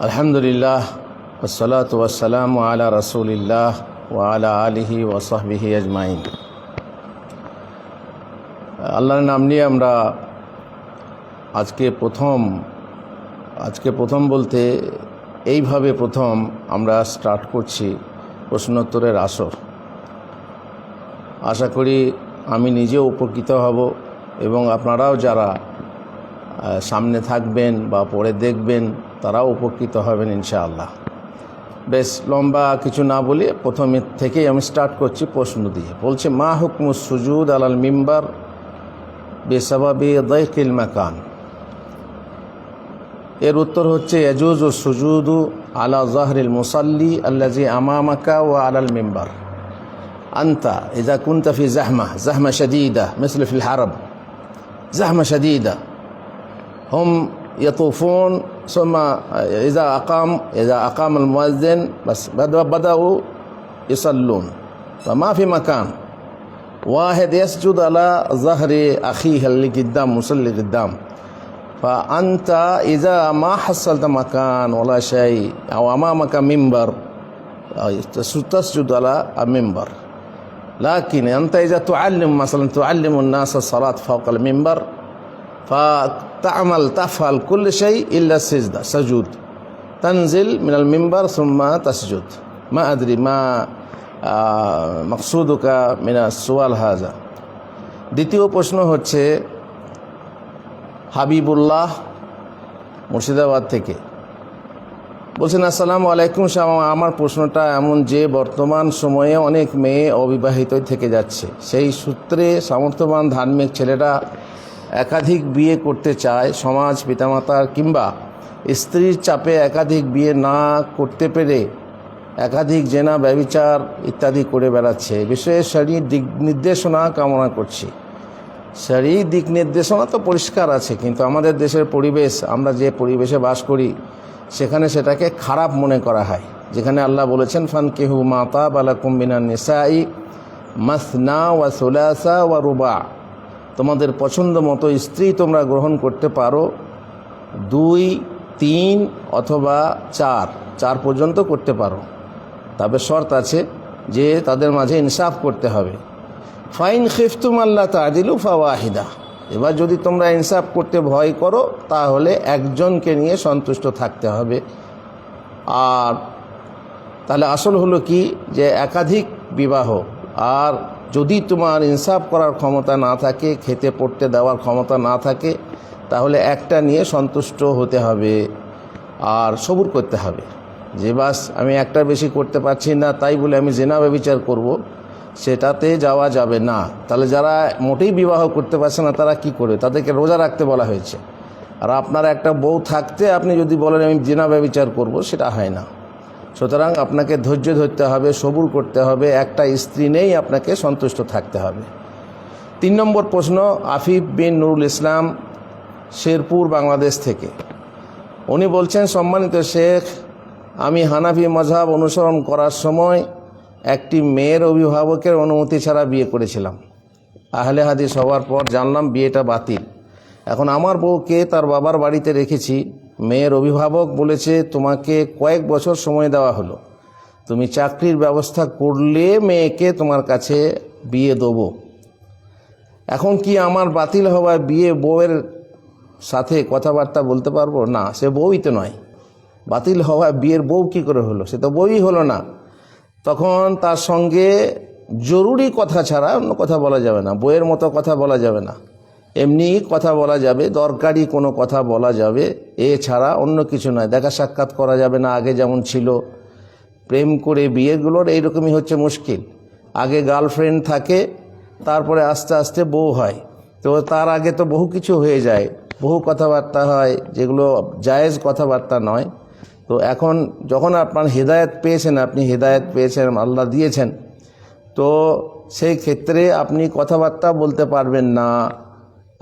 আলহামদুলিল্লাহ ওসলাত ওয়াসালাম আলা রসুলিল্লাহ ওয়ালা আলিহি ওসাহবিহি আজমাইন আল্লাহর নাম নিয়ে আমরা আজকে প্রথম আজকে প্রথম বলতে এইভাবে প্রথম আমরা স্টার্ট করছি প্রশ্নোত্তরের আসর। আশা করি আমি নিজেও উপকৃত হব এবং আপনারাও যারা সামনে থাকবেন বা পরে দেখবেন তারা উপকৃত হবেন ইনশাআল্লাহ বেশ লম্বা কিছু না বলি প্রথম থেকে আমি স্টার্ট করছি প্রশ্ন দিয়ে বলছে মা হুকমু সুজুদ আলাল মিম্বার বেসবাবি দাইকিল মাকান এর উত্তর হচ্ছে এজুজ ও সুজুদু আলা জাহরিল মুসাল্লি আল্লাজি আমামাকা ও আলাল মিম্বার أنت إذا كنت في زحمة زحمة شديدة مثل في الحرب زحمة شديدة هم يطوفون ثم إذا أقام إذا أقام المؤذن بس بدأ- بدأوا يصلون. فما في مكان. واحد يسجد على ظهر أخيه اللي قدام مصلي قدام. فأنت إذا ما حصلت مكان ولا شيء أو أمامك منبر تسجد على المنبر. لكن أنت إذا تعلم مثلا تعلم الناس الصلاة فوق المنبر তামাল তাফাল কুল্লিশাই ইল্লা সেজদা, সাজুদ। তানজিল মিনাল মিম্বার সোম্মা তাসজুদ। মা আদরি, মা মকসুদুকা মিনা সোয়াল হাজা। দ্বিতীয় প্রশ্ন হচ্ছে, হাবিবুল্লাহ মুর্শিদাবাদ থেকে। বলছেন, আসসালামু আলাইকুম সাহ আমার প্রশ্নটা এমন যে বর্তমান সময়ে অনেক মেয়ে অবিবাহিত থেকে যাচ্ছে। সেই সূত্রে সামর্থ্যবান ধার্মিক ছেলেরা একাধিক বিয়ে করতে চায় সমাজ পিতামাতার কিংবা স্ত্রীর চাপে একাধিক বিয়ে না করতে পেরে একাধিক জেনা, ব্যবিচার ইত্যাদি করে বেড়াচ্ছে। বিষয়ে শরীর দিক নির্দেশনা কামনা করছি। সেই দিক নির্দেশনা তো পরিষ্কার আছে, কিন্তু আমাদের দেশের পরিবেশ, আমরা যে পরিবেশে বাস করি, সেখানে সেটাকে খারাপ মনে করা হয়। যেখানে আল্লাহ বলেছেন ফান কেহু মাতা বালা কুম্বিনান নিসাই, মাসনা ওয়া সুলাসা ওয়া রুবা। তোমাদের পছন্দ মতো স্ত্রী তোমরা গ্রহণ করতে পারো। দুই, তিন অথবা চার চার পর্যন্ত করতে পারো। তবে শর্ত আছে যে তাদের মাঝে ইনসাফ করতে হবে। ফাইন খিফতুম আল্লাহ তাদিলু ফাওয়াহিদা। এবার যদি তোমরা ইনসাফ করতে ভয় করো, তাহলে একজনকে নিয়ে সন্তুষ্ট থাকতে হবে। আর তাহলে আসল হলো কি? যে একাধিক বিবাহ। আর যদি তোমার ইনসাফ করার ক্ষমতা না থাকে, খেতে, পড়তে দেওয়ার ক্ষমতা না থাকে, তাহলে একটা নিয়ে সন্তুষ্ট হতে হবে আর সবুর করতে হবে। যে বাস আমি একটা বেশি করতে পারছি না, তাই বলে আমি জেনা বিচার করব, সেটাতে যাওয়া যাবে না। তাহলে যারা মোটেই বিবাহ করতে পারছে না, তারা কি করবে? তাদেরকে রোজা রাখতে বলা হয়েছে। আর আপনার একটা বউ থাকতে আপনি যদি বলেন আমি জেনা ব্যবচার করব, সেটা হয় না। সুতরাং আপনাকে ধৈর্য ধরতে হবে, সবুর করতে হবে, একটা স্ত্রী নেই, আপনাকে সন্তুষ্ট থাকতে হবে। তিন নম্বর প্রশ্ন, আফিফ বিন নুরুল ইসলাম, শেরপুর, বাংলাদেশ থেকে। উনি বলছেন, সম্মানিত শেখ, আমি হানাফি মজাব অনুসরণ করার সময় একটি মেয়ের অভিভাবকের অনুমতি ছাড়া বিয়ে করেছিলাম। আহলে হাদিস হওয়ার পর জানলাম বিয়েটা বাতিল। এখন আমার বউকে তার বাবার বাড়িতে রেখেছি। মেয়ের অভিভাবক বলেছে, তোমাকে কয়েক বছর সময় দেওয়া হলো। তুমি চাকরির ব্যবস্থা করলে মেয়েকে তোমার কাছে বিয়ে দেবো। এখন কি আমার বাতিল হওয়া বিয়ে বউয়ের সাথে কথাবার্তা বলতে পারব? না, সে বউই তো নয়। বাতিল হওয়া বিয়ের বউ কি করে হলো? সে তো বউই হলো না। তখন তার সঙ্গে জরুরি কথা ছাড়া অন্য কথা বলা যাবে না। বইয়ের মতো কথা বলা যাবে না। এমনি কথা বলা যাবে দরকারি কোনো কথা বলা যাবে এ ছাড়া অন্য কিছু নয়। দেখা সাক্ষাৎ করা যাবে না, আগে যেমন ছিল। প্রেম করে বিয়েগুলোর এইরকমই হচ্ছে মুশকিল। আগে গার্লফ্রেন্ড থাকে, তারপরে আস্তে আস্তে বউ হয়। তো তার আগে তো বহু কিছু হয়ে যায়। বহু কথাবার্তা হয়, যেগুলো জায়েজ কথাবার্তা নয়। তো এখন যখন আপনার হেদায়ত পেয়েছেন, আপনি হেদায়ত পেয়েছেন, আল্লাহ দিয়েছেন, তো সেই ক্ষেত্রে আপনি কথাবার্তা বলতে পারবেন না।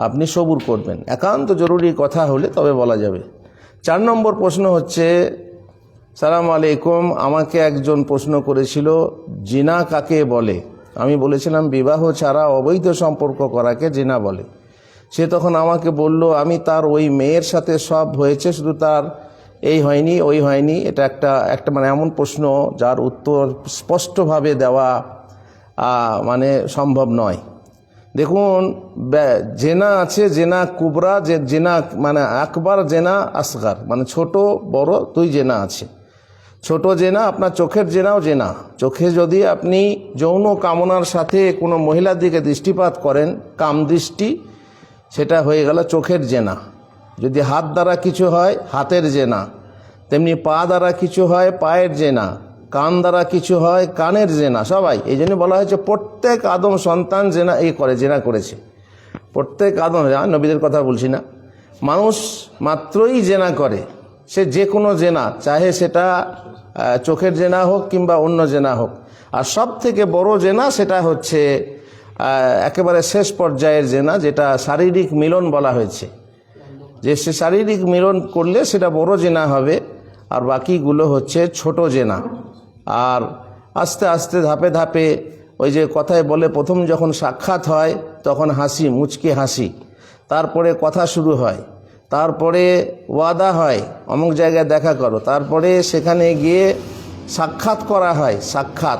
আপনি সবুর করবেন। একান্ত জরুরি কথা হলে তবে বলা যাবে। চার নম্বর প্রশ্ন হচ্ছে, সালাম আলাইকুম, আমাকে একজন প্রশ্ন করেছিল, জিনা কাকে বলে? আমি বলেছিলাম, বিবাহ ছাড়া অবৈধ সম্পর্ক করাকে জিনা বলে। সে তখন আমাকে বলল, আমি তার ওই মেয়ের সাথে সব হয়েছে, শুধু তার এই হয়নি, ওই হয়নি। এটা একটা একটা মানে এমন প্রশ্ন, যার উত্তর স্পষ্টভাবে দেওয়া মানে সম্ভব নয়। দেখুন জেনা আছে, জেনা কুবরা, যে, জেনা মানে আকবার, জেনা আসগার মানে ছোট, বড় দুই জেনা আছে। ছোট জেনা, আপনার চোখের জেনাও জেনা। চোখে যদি আপনি যৌন কামনার সাথে কোনো মহিলার দিকে দৃষ্টিপাত করেন, কাম দৃষ্টি, সেটা হয়ে গেল চোখের জেনা। যদি হাত দ্বারা কিছু হয়, হাতের জেনা। তেমনি পা দ্বারা কিছু হয়, পায়ের জেনা। কান দ্বারা কিছু হয় কানের জেনা সবাই। এই জন্য বলা হয়েছে প্রত্যেক আদম সন্তান জেনা এই করে জেনা করেছে। প্রত্যেক আদম হ্যাঁ, নবীদের কথা বলছি না। মানুষ মাত্রই জেনা করে। সে যে কোনো জেনা চাহে সেটা চোখের জেনা হোক কিংবা অন্য জেনা হোক। আর সব থেকে বড় জেনা সেটা হচ্ছে একেবারে শেষ পর্যায়ের জেনা যেটা শারীরিক মিলন বলা হয়েছে। যে সে শারীরিক মিলন করলে সেটা বড় জেনা হবে আর বাকিগুলো হচ্ছে ছোট জেনা। আর আস্তে আস্তে ধাপে ধাপে ওই যে কথায় বলে প্রথম যখন সাক্ষাৎ হয়, তখন হাসি, মুচকি হাসি। তারপরে কথা শুরু হয়। তারপরে ওয়াদা হয়, অমুক জায়গায় দেখা করো। তারপরে সেখানে গিয়ে সাক্ষাৎ করা হয়, সাক্ষাৎ।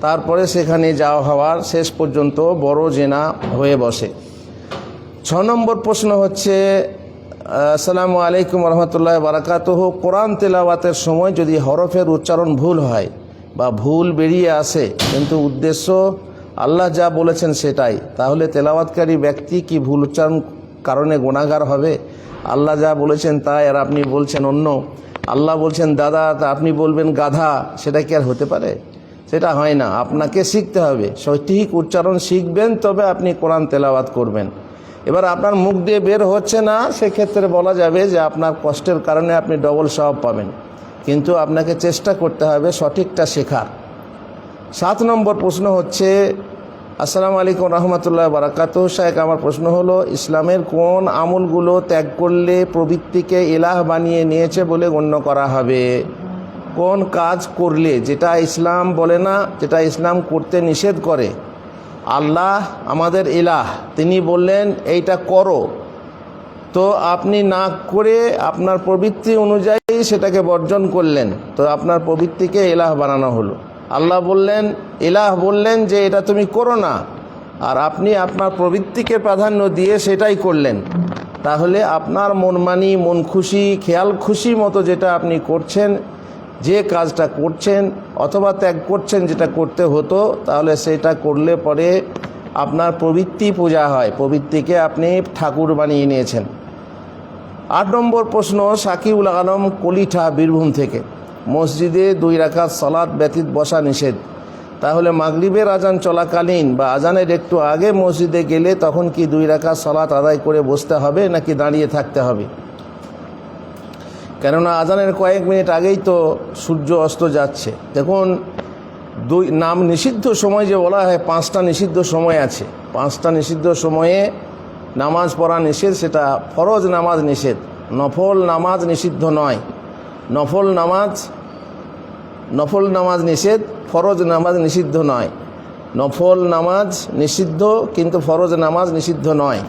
তারপরে সেখানে যাওয়া হওয়ার শেষ পর্যন্ত বড় জেনা হয়ে বসে। ছ নম্বর প্রশ্ন হচ্ছে আসসালামু আলাইকুম রহমতুল্লাহ বারাকাতহ। কোরআন তেলাওয়াতের সময় যদি হরফের উচ্চারণ ভুল হয় বা ভুল বেরিয়ে আসে, কিন্তু উদ্দেশ্য আল্লাহ যা বলেছেন সেটাই, তাহলে তেলাওয়াতকারী ব্যক্তি কি ভুল উচ্চারণ কারণে গুণাগার হবে? আল্লাহ যা বলেছেন তাই আর আপনি বলছেন অন্য। আল্লাহ বলছেন, দাদা, তা আপনি বলবেন গাধা, সেটা কি আর হতে পারে? সেটা হয় না। আপনাকে শিখতে হবে। সঠিক উচ্চারণ শিখবেন, তবে আপনি কোরআন তেলাওয়াত করবেন। এবার আপনার মুখ দিয়ে বের হচ্ছে না, সেক্ষেত্রে বলা যাবে যে আপনার কষ্টের কারণে আপনি ডবল স্বভাব পাবেন। কিন্তু আপনাকে চেষ্টা করতে হবে সঠিকটা শেখার। সাত নম্বর প্রশ্ন হচ্ছে, আসসালামু আলাইকুম রহমতুল্লাহ বারাকাত শাহেক আমার প্রশ্ন হলো, ইসলামের কোন আমলগুলো ত্যাগ করলে প্রবৃত্তিকে এলাহ বানিয়ে নিয়েছে বলে গণ্য করা হবে? কোন কাজ করলে, যেটা ইসলাম বলে না, যেটা ইসলাম করতে নিষেধ করে আল্লাহ আমাদের ইলাহ, তিনি বললেন, এইটা করো। তো আপনি না করে আপনার প্রবৃত্তি অনুযায়ী সেটাকে বর্জন করলেন, তো আপনার প্রবৃত্তিকে এলাহ বানানো হলো। আল্লাহ বললেন এলাহ বললেন যে এটা তুমি করো না। আর আপনি আপনার প্রবৃত্তিকে প্রাধান্য দিয়ে সেটাই করলেন। তাহলে আপনার মনমানি মন খুশি খেয়াল খুশি মতো যেটা আপনি করছেন যে কাজটা করছেন অথবা ত্যাগ করছেন যেটা করতে হতো, তাহলে সেটা করলে পরে আপনার প্রবৃত্তি পূজা হয়, প্রবৃত্তিকে আপনি ঠাকুর বানিয়ে নিয়েছেন। আট নম্বর প্রশ্ন সাকিউল আলম কলিঠা বীরভূম থেকে। মসজিদে দুই রাকাত সলাৎ ব্যতীত বসা নিষেধ। তাহলে মাগরিবের আজান চলাকালীন বা আজানের একটু আগে মসজিদে গেলে তখন কি দুই রাকাত সলাৎ আদায় করে বসতে হবে নাকি দাঁড়িয়ে থাকতে হবে? কেননা আজানের কয়েক মিনিট আগেই তো সূর্য অস্ত যাচ্ছে। দেখুন, দুই, নাম নিষিদ্ধ সময় যে বলা হয়, পাঁচটা নিষিদ্ধ সময় আছে। পাঁচটা নিষিদ্ধ সময়ে নামাজ পড়া নিষেধ, সেটা ফরজ নামাজ নিষেধ। নফল নামাজ নিষিদ্ধ নয়। নফল নামাজ নফল নামাজ নিষেধ, ফরজ নামাজ নিষিদ্ধ নয়। নফল নামাজ নিষিদ্ধ, কিন্তু ফরজ নামাজ নিষিদ্ধ নয়।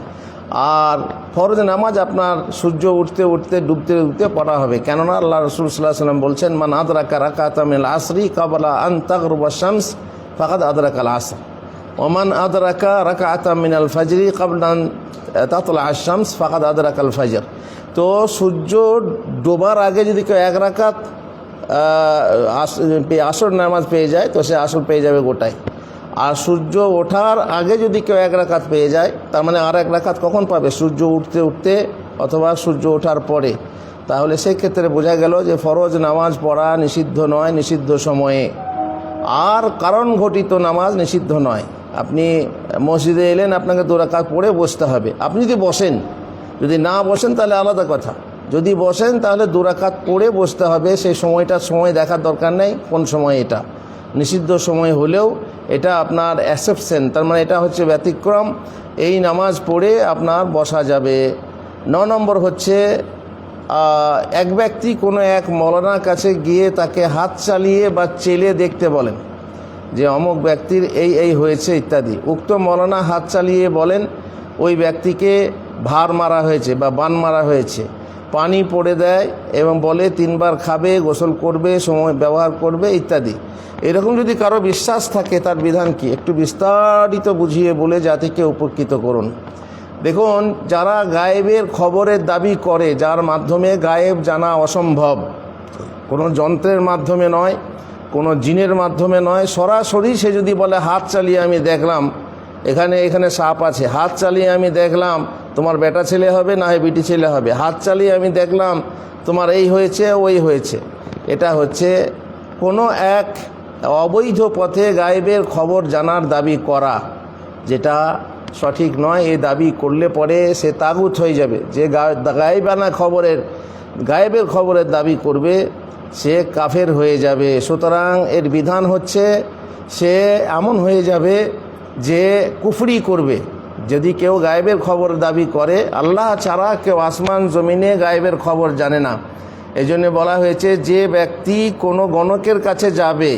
আর ফরজ নামাজ আপনার সূর্য উঠতে উঠতে, ডুবতে ডুবতে পড়া হবে। কেননা আল্লাহ রসুল সাল্লাহ সাল্লাম বলছেন, মান আদরাকা রাকাতামিল আসরি কাবলা আন তাগরুবা শামস, ফাকাদ আদরাকাল আসর। ওমান আদরাকা রাকাতাম মিনাল ফাজরি কাবলান তাতলা আশামস ফাকাদ আদরাকাল ফাজর। তো সূর্য ডোবার আগে যদি কেউ এক রাকাত আসর নামাজ পেয়ে যায়, তো সে আসর পেয়ে যাবে গোটাই আর সূর্য ওঠার আগে যদি কেউ এক রাকাত পেয়ে যায়, তার মানে আর এক রাকাত কখন পাবে? সূর্য উঠতে উঠতে অথবা সূর্য ওঠার পরে। তাহলে সেই ক্ষেত্রে বোঝা গেল যে ফরজ নামাজ পড়া নিষিদ্ধ নয়, নিষিদ্ধ সময়ে। আর কারণ ঘটিত নামাজ নিষিদ্ধ নয়। আপনি মসজিদে এলেন, আপনাকে দু রাকাত পড়ে বসতে হবে। আপনি যদি বসেন, যদি না বসেন তাহলে আলাদা কথা। যদি বসেন তাহলে দু রাকাত পড়ে বসতে হবে। সেই সময়টার সময় দেখার দরকার নেই, কোন সময় এটা? নিষিদ্ধ সময় হলেও এটা আপনার অ্যাসেপশন, তার মানে এটা হচ্ছে ব্যতিক্রম। এই নামাজ পড়ে আপনার বসা যাবে। ন নম্বর হচ্ছে এক ব্যক্তি কোনো এক মৌলানার কাছে গিয়ে তাকে হাত চালিয়ে বা চেলে দেখতে বলেন যে অমুক ব্যক্তির এই এই হয়েছে ইত্যাদি। উক্ত মৌলানা হাত চালিয়ে বলেন, ওই ব্যক্তিকে ভার মারা হয়েছে বা বান মারা হয়েছে। পানি পড়ে দেয় এবং বলে তিনবার খাবে, গোসল করবে, সময় ব্যবহার করবে, ইত্যাদি। এরকম যদি কারও বিশ্বাস থাকে, তার বিধান কি? একটু বিস্তারিত বুঝিয়ে বলে জাতিকে উপকৃত করুন। দেখুন, যারা গায়েবের খবরের দাবি করে, যার মাধ্যমে গায়েব জানা অসম্ভব, কোনো যন্ত্রের মাধ্যমে নয়, কোনো জিনের মাধ্যমে নয়, সরাসরি সে যদি বলে, হাত চালিয়ে আমি দেখলাম, এখানে এখানে সাপ আছে, হাত চালিয়ে আমি দেখলাম তোমার বেটা ছেলে হবে, না হয় বিটি ছেলে হবে। হাত চালিয়ে আমি দেখলাম, তোমার এই হয়েছে, ওই হয়েছে। এটা হচ্ছে কোনো এক অবৈধ পথে গায়েবের খবর জানার দাবি করা, যেটা সঠিক নয়। এই দাবি করলে পরে সে তাগুত হয়ে যাবে। যে গায়েবানা খবরের, গায়েবের খবরের দাবি করবে, সে কাফের হয়ে যাবে। সুতরাং এর বিধান হচ্ছে, সে এমন হয়ে যাবে যে কুফরি করবে। যদি কেউ গায়েবের খবর দাবি করে, আল্লাহ ছাড়া কেউ আসমান জমিনে গায়েবের খবর জানে না। এই জন্য বলা হয়েছে, যে ব্যক্তি কোনো গণকের কাছে যাবে,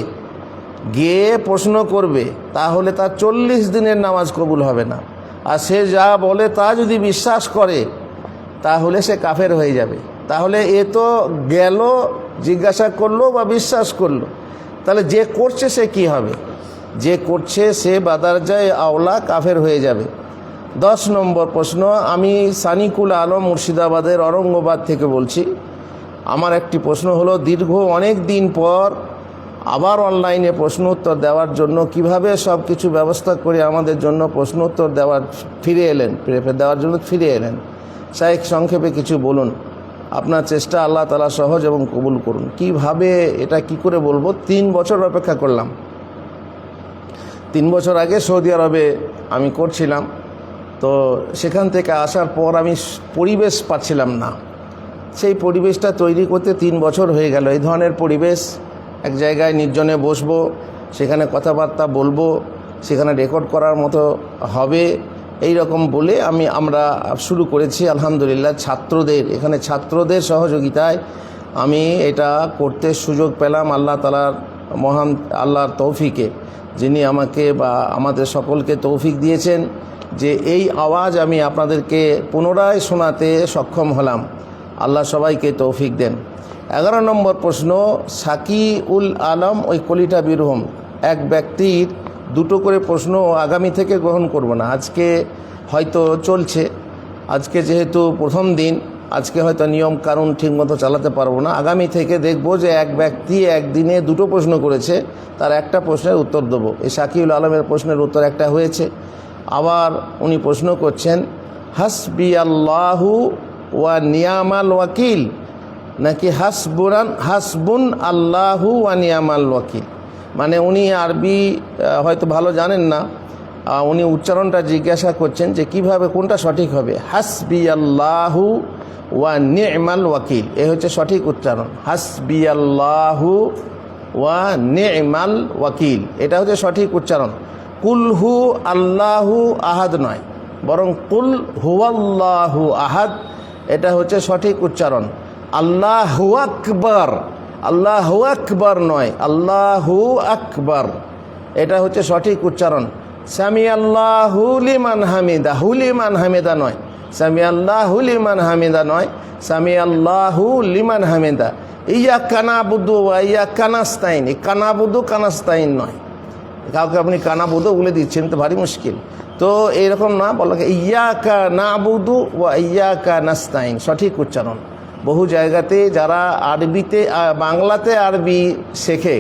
গিয়ে প্রশ্ন করবে, তাহলে তার চল্লিশ দিনের নামাজ কবুল হবে না। আর সে যা বলে তা যদি বিশ্বাস করে, তাহলে সে কাফের হয়ে যাবে। তাহলে এ তো গেল, জিজ্ঞাসা করল বা বিশ্বাস করল। তাহলে যে করছে সে কি হবে? যে করছে সে বাদার যায় আওলা কাফের হয়ে যাবে। দশ নম্বর প্রশ্ন, আমি সানিকুল আলম মুর্শিদাবাদের অরঙ্গবাদ থেকে বলছি। আমার একটি প্রশ্ন হলো, দীর্ঘ অনেক দিন পর আবার অনলাইনে প্রশ্ন উত্তর দেওয়ার জন্য কীভাবে সব কিছু ব্যবস্থা করে আমাদের জন্য প্রশ্ন উত্তর দেওয়ার ফিরে এলেন দেওয়ার জন্য ফিরে এলেন? শাহেক সংক্ষেপে কিছু বলুন। আপনার চেষ্টা আল্লাহ তালা সহজ এবং কবুল করুন। কীভাবে, এটা কি করে বলব? তিন বছর অপেক্ষা করলাম। তিন বছর আগে সৌদি আরবে আমি করছিলাম। তো সেখান থেকে আসার পর আমি পরিবেশ পাচ্ছিলাম না। সেই পরিবেশটা তৈরি করতে তিন বছর হয়ে গেল। এই ধরনের পরিবেশ, এক জায়গায় নির্জনে বসবো, সেখানে কথাবার্তা বলব, সেখানে রেকর্ড করার মতো হবে, এই রকম বলে আমি, আমরা শুরু করেছি আলহামদুলিল্লাহ ছাত্রদের। এখানে ছাত্রদের সহযোগিতায় আমি এটা করতে সুযোগ পেলাম আল্লাহ তালার মহান, আল্লাহর তৌফিকে। যিনি আমাকে বা আমাদের সকলকে তৌফিক দিয়েছেন যে এই আওয়াজ আমি আপনাদেরকে পুনরায় শোনাতে সক্ষম হলাম। আল্লাহ সবাইকে তৌফিক দেন। এগারো নম্বর প্রশ্ন সাকি উল আলম ওই কলিটা বীরহম এক ব্যক্তির দুটো করে প্রশ্ন আগামী থেকে গ্রহণ করব না। আজকে হয়তো চলছে। আজকে যেহেতু প্রথম দিন, আজকে হয়তো নিয়ম কানুন ঠিকমতো চালাতে পারব না। আগামী থেকে দেখব যে এক ব্যক্তি একদিনে দুটো প্রশ্ন করেছে, তার একটা প্রশ্নের উত্তর দেবো। এই শাকিউল আলমের প্রশ্নের উত্তর একটা হয়েছে। আবার উনি প্রশ্ন করছেন হাসবি আল্লাহু ওয়া নিয়ামাল ওয়াকিল? নাকি হাসবুরান, হাসবুন আল্লাহু ওয়া নিয়ামাল ওয়াকিল? মানে উনি আরবি হয়তো ভালো জানেন না। উনি উচ্চারণটা জিজ্ঞাসা করছেন যে কীভাবে কোনটা সঠিক হবে? হাসবি আল্লাহু ওয়া নি'মাল ওয়াকিল। এ হচ্ছে সঠিক উচ্চারণ। হাসবি আল্লাহু ওয়া নি'মাল ওয়াকিল। এটা হচ্ছে সঠিক উচ্চারণ। কুলহু আল্লাহু আহাদ নয়, বরং কুল হুয়াল্লাহু আহাদ, এটা হচ্ছে সঠিক উচ্চারণ। আল্লাহু আকবর আল্লাহু আকবর নয়, আল্লাহু আকবর, এটা হচ্ছে সঠিক উচ্চারণ। সামি আল্লাহ হুলিমান হামিদা হুলিমান হামিদা নয়। সামি আল্লাহ হুলিমান হামিদা নয় সামি আল্লাহ লিমান হামিদা। ইয়া কানাবুদু ইয়া কানাস্তাইন কানাবুদু কানাস্তাইন নয়। কাউকে আপনি কানা বুধো বলে দিচ্ছেন তো ভারী মুশকিল। তো এইরকম না, বলা ইয়া কা না বুধু ও ইয়া কা নাস্তাইন সঠিক উচ্চারণ। বহু জায়গাতে যারা আরবিতে বাংলাতে আরবি শেখে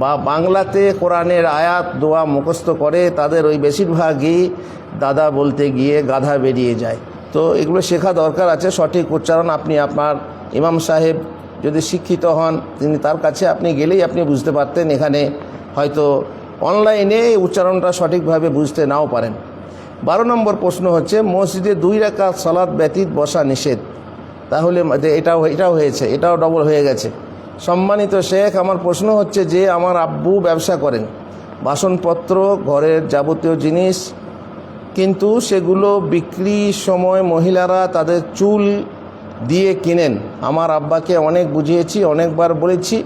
বা বাংলাতে কোরআনের আয়াত, দোয়া মুখস্থ করে, তাদের ওই বেশিরভাগই দাদা বলতে গিয়ে গাধা বেরিয়ে যায়। তো এগুলো শেখা দরকার আছে, সঠিক উচ্চারণ আপনি আপনার ইমাম সাহেব যদি শিক্ষিত হন, তিনি তার কাছে আপনি গেলেই আপনি বুঝতে পারতেন, এখানে হয়তো অনলাইনে উচ্চারণটা সঠিকভাবে বুঝতে নাও পারেন। বারো নম্বর প্রশ্ন হচ্ছে, মসজিদে দুই রাকাত সালাদ ব্যতীত বসা নিষেধ। তাহলে এটাও এটাও হয়েছে, এটাও ডবল হয়ে গেছে। সম্মানিত শেখ, আমার প্রশ্ন হচ্ছে যে, আমার আব্বু ব্যবসা করেন, বাসনপত্র, ঘরের যাবতীয় জিনিস, কিন্তু সেগুলো বিক্রির সময় মহিলারা তাদের চুল দিয়ে কিনেন। আমার আব্বাকে অনেক বুঝিয়েছি, অনেকবার বলেছি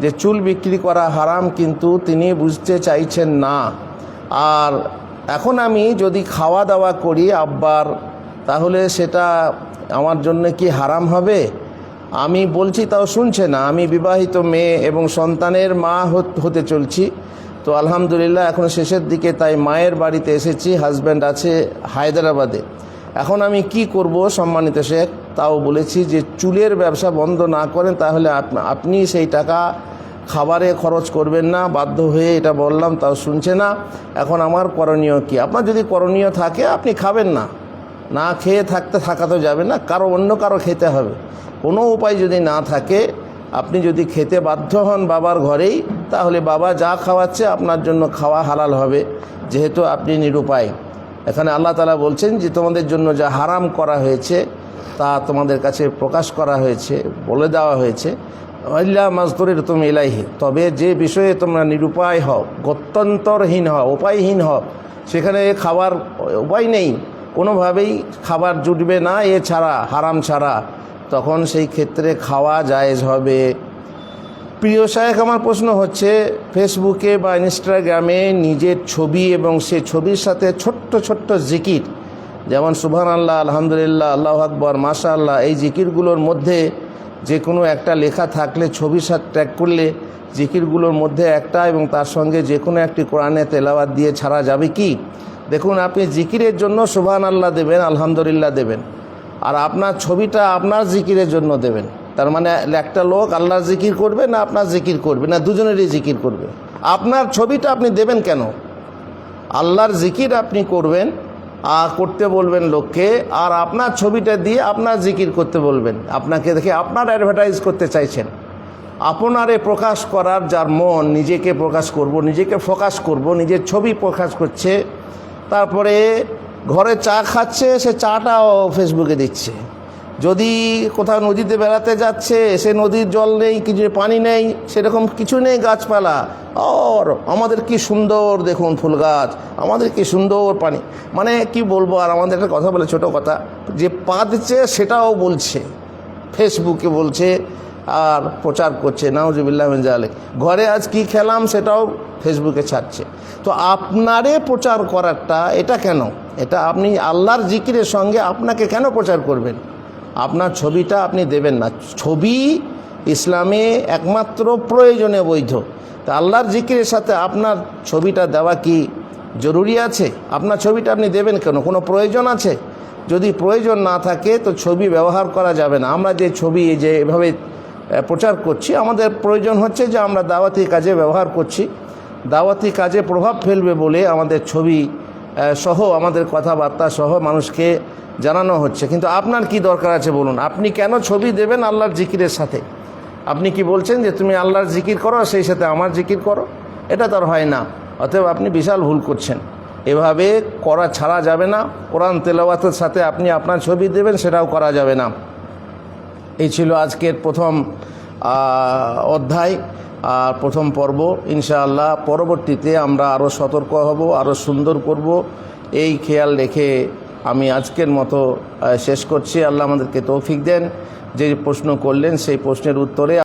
যে চুল বিক্রি করা হারাম কিন্তু তিনি বুঝতে চাইছেন না। আর এখন আমি যদি খাওয়া দাওয়া করি, আব্বার, তাহলে সেটা আমার জন্য কি হারাম হবে? আমি বলছি, তাও শুনছে না। আমি বিবাহিত মেয়ে এবং সন্তানের মা হত- চলছি। তো আলহামদুলিল্লাহ, এখন শেষের দিকে তাই মায়ের বাড়িতে এসেছি হাজব্যান্ড আছে হায়দ্রাবাদে। এখন আমি কি করব সম্মানিত শেখ? তাও বলেছি যে চুলের ব্যবসা বন্ধ না করেন, তাহলে আপনি সেই টাকা খাবারে খরচ করবেন না। বাধ্য হয়ে এটা বললাম, তাও শুনছে না। এখন আমার করণীয় কি? আপনার যদি করণীয় থাকে, আপনি খাবেন না। না খেয়ে থাকতে, থাকা তো যাবে না, কারও অন্য কারও খেতে হবে। কোনো উপায় যদি না থাকে, আপনি যদি খেতে বাধ্য হন বাবার ঘরেই, তাহলে বাবা যা খাওয়াচ্ছে আপনার জন্য খাওয়া হালাল হবে, যেহেতু আপনি নিরুপায়। এখানে আল্লাহ তালা বলছেন যে, তোমাদের জন্য যা হারাম করা হয়েছে তা তোমাদের কাছে প্রকাশ করা হয়েছে, বলে দেওয়া হয়েছে। আল্লাহ মাজদুরের তুমি এলাইহি তবে যে বিষয়ে তোমরা নিরুপায় হও, গত্যন্তরহীন হও, উপায়হীন হও, সেখানে খাবার উপায় নেই। কোনোভাবেই খাবার জুটবে না, এ ছাড়া, হারাম ছাড়া। তখন সেই ক্ষেত্রে খাওয়া জায়েজ হবে। প্রিয় শায়েখ, আমার প্রশ্ন হচ্ছে, ফেসবুকে বা ইনস্টাগ্রামে নিজের ছবি এবং সে ছবির সাথে ছোট্ট ছোট্ট জিকির যেমন সুবহান আল্লাহ আলহামদুলিল্লাহ, আল্লাহ আকবর মাশা আল্লাহ এই জিকিরগুলোর মধ্যে যে কোনো একটা লেখা থাকলে ছবির সাথে ট্যাগ করলে জিকিরগুলোর মধ্যে একটা এবং তার সঙ্গে যে কোনো একটি কোরআনে তেলাওয়াত দিয়ে ছাড়া যাবে কি? দেখুন, আপনি জিকিরের জন্য সুবহান আল্লাহ দেবেন, আলহামদুলিল্লাহ দেবেন। আর আপনার ছবিটা আপনার জিকিরের জন্য দেবেন। তার মানে একটা লোক আল্লাহর জিকির করবে না আপনার জিকির করবে না, দুজনেরই জিকির করবে। আপনার ছবিটা আপনি দেবেন কেন? আল্লাহর জিকির আপনি করবেন করতে বলবেন লোককে, আর আপনার ছবিটা দিয়ে আপনার জিকির করতে বলবেন। আপনাকে দেখে আপনার অ্যাডভার্টাইজ করতে চাইছেন। আপনারে প্রকাশ করার যার মন, নিজেকে প্রকাশ করব, নিজেকে ফোকাস করব, নিজের ছবি প্রকাশ করছে, তারপরে ঘরে চা খাচ্ছে, সে চাটাও ফেসবুকে দিচ্ছে। যদি কোথাও নদীতে বেড়াতে যাচ্ছে, সে নদীর জল নেই, কিছু পানি নেই, সেরকম কিছু নেই গাছপালা। আর আমাদের কি সুন্দর দেখুন ফুল গাছ, আমাদের কি সুন্দর পানি। মানে কি বলব, আর আমাদের একটা কথা বলে, ছোট কথা, যে পাঁচছে সেটাও বলছে, ফেসবুকে বলছে, আর প্রচার করছে, নাউজুবিল্লাহ জালে ঘরে আজ কি খেলাম সেটাও ফেসবুকে ছাড়ছে। তো আপনারে প্রচার করারটা, এটা কেন? এটা আপনি আল্লাহর জিকিরের সঙ্গে আপনাকে কেন প্রচার করবেন? আপনার ছবিটা আপনি দেবেন না। ছবি ইসলামে একমাত্র প্রয়োজনে বৈধ। তা আল্লাহর জিকিরের সাথে আপনার ছবিটা দেওয়া কি জরুরি আছে? আপনার ছবিটা আপনি দেবেন কেন? কোনো প্রয়োজন আছে? যদি প্রয়োজন না থাকে, তো ছবি ব্যবহার করা যাবে না। আমরা যে ছবি যে এভাবে প্রচার করছি, আমাদের প্রয়োজন হচ্ছে যে আমরা দাওয়াতি কাজে ব্যবহার করছি। দাওয়াতি কাজে প্রভাব ফেলবে বলে আমাদের ছবি সহ আমাদের কথাবার্তা সহ মানুষকে জানানো হচ্ছে। কিন্তু আপনার কি দরকার আছে বলুন? আপনি কেন ছবি দেবেন আল্লাহর জিকিরের সাথে? আপনি কি বলছেন যে তুমি আল্লাহর জিকির করো সেই সাথে আমার জিকির করো? এটা তো আর হয় না। অতএব আপনি বিশাল ভুল করছেন। এভাবে করা ছাড়া যাবে না। কোরআন তেলাওয়াতের সাথে আপনি আপনার ছবি দেবেন, সেটাও করা যাবে না। এই ছিল আজকের প্রথম অধ্যায়। আর প্রথম পর্ব। ইনশাআল্লাহ পরবর্তীতে আমরা আরও সতর্ক হব আরও সুন্দর করব। এই খেয়াল রেখে আমি আজকের মতো শেষ করছি। আল্লাহ আমাদেরকে তৌফিক দেন। যে প্রশ্ন করলেন, সেই প্রশ্নের উত্তরে